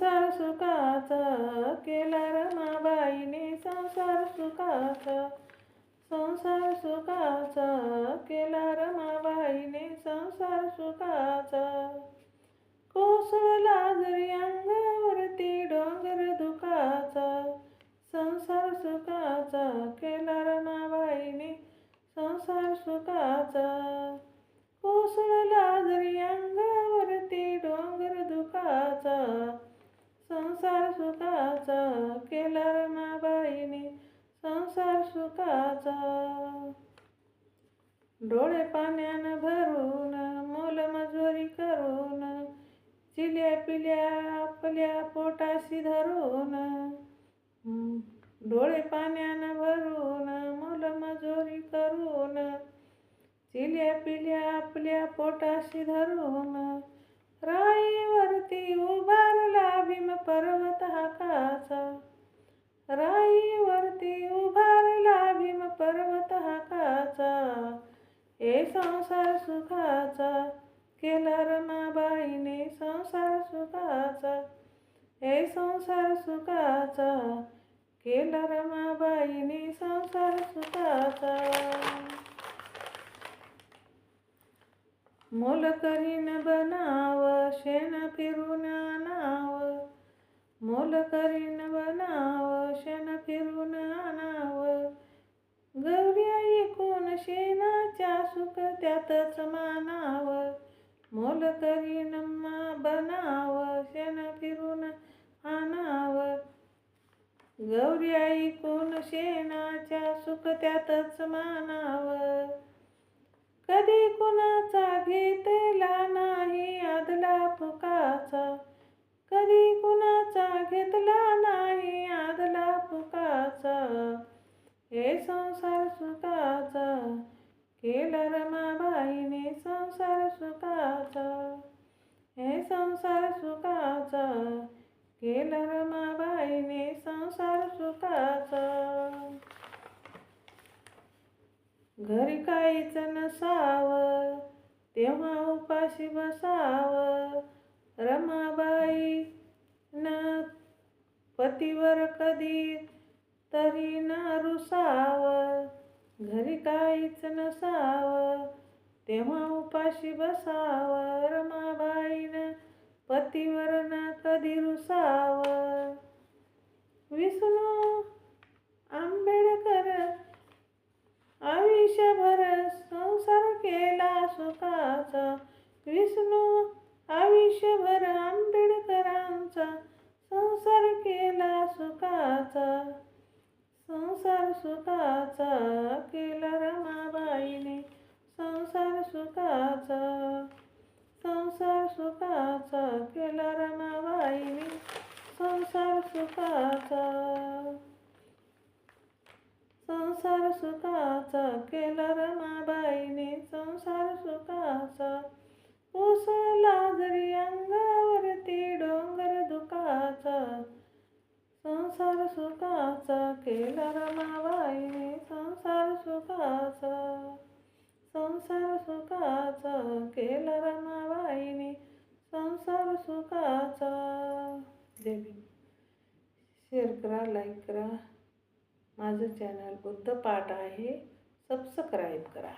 संसार सुखाचा केला रमाबाईने संसार सुखाचा. संसार सुखाचा केला रमाबाईने संसार सुखाचा. कोसळला सुखाचा केला रमाबाईने संसार सुखाचा. डोळे पाण्यानं भरून मोलमजुरी करून चिल्या पिल्या आपल्या पोटाशी धरून डोळे पाण्यानं भरून मोलमजुरी करून चिल्या पिल्या आपल्या पोटाशी धरून राईवरती उभारला भीम पर्वत हाकाचा राईवरती उभारला भीम पर्वत हाकाचा हे संसार सुखाचा केला रमाबाईने संसार सुखाचा. हे संसार सुखाचा केला रमाबाईने संसार सुखाचा. मोल करीन बनाव शेण फिरून आणाव. मोल करीन बनाव शेण फिरून आणाव. गौरी ऐकून शेणाच्या सुख त्यातच मानाव. मोल करीन मा बनाव शेण फिरून आणाव. गौरी ऐकून शेणाच्या सुख त्यातच मानाव. कधी कुणाचा घेतला नाही आदला फुकाचा कधी कुणाचा घेतला नाही आदला फुकाचा हे संसार सुखाचा. केला रमाबाईने संसार सुखाचा. हे संसार सुखाचा. केला रमाबाईने संसार सुखाचा घरी काहीच नसावं तेव्हा उपाशी बसावं. रमाबाई न पतीवर कधी तरी न रुसावं. घरी काहीच नसावं तेव्हा उपाशी बसावं. रमाबाईनं पतीवर न कधी रुसावं. विष्णू आंबेडकर आयुष्यभर संसार केला सुखाचा विष्णू आयुष्यभर आंबेडकरांचा संसार केला सुखाचा. संसार सुखाचा. संसार सुखाचा केला रमाबाईने संसार सुखाचा कोसळला जरी अंगावरती डोंगर दुखाचा. संसार सुखाचा केला रमाबाईने संसार सुखाचा संसार सुखाचा केला रमाबाईने संसार सुखाचा. भीम. शेअर करा लाईक करा. माझं चॅनल बुद्ध पाठ आहे. सबस्क्राईब करा.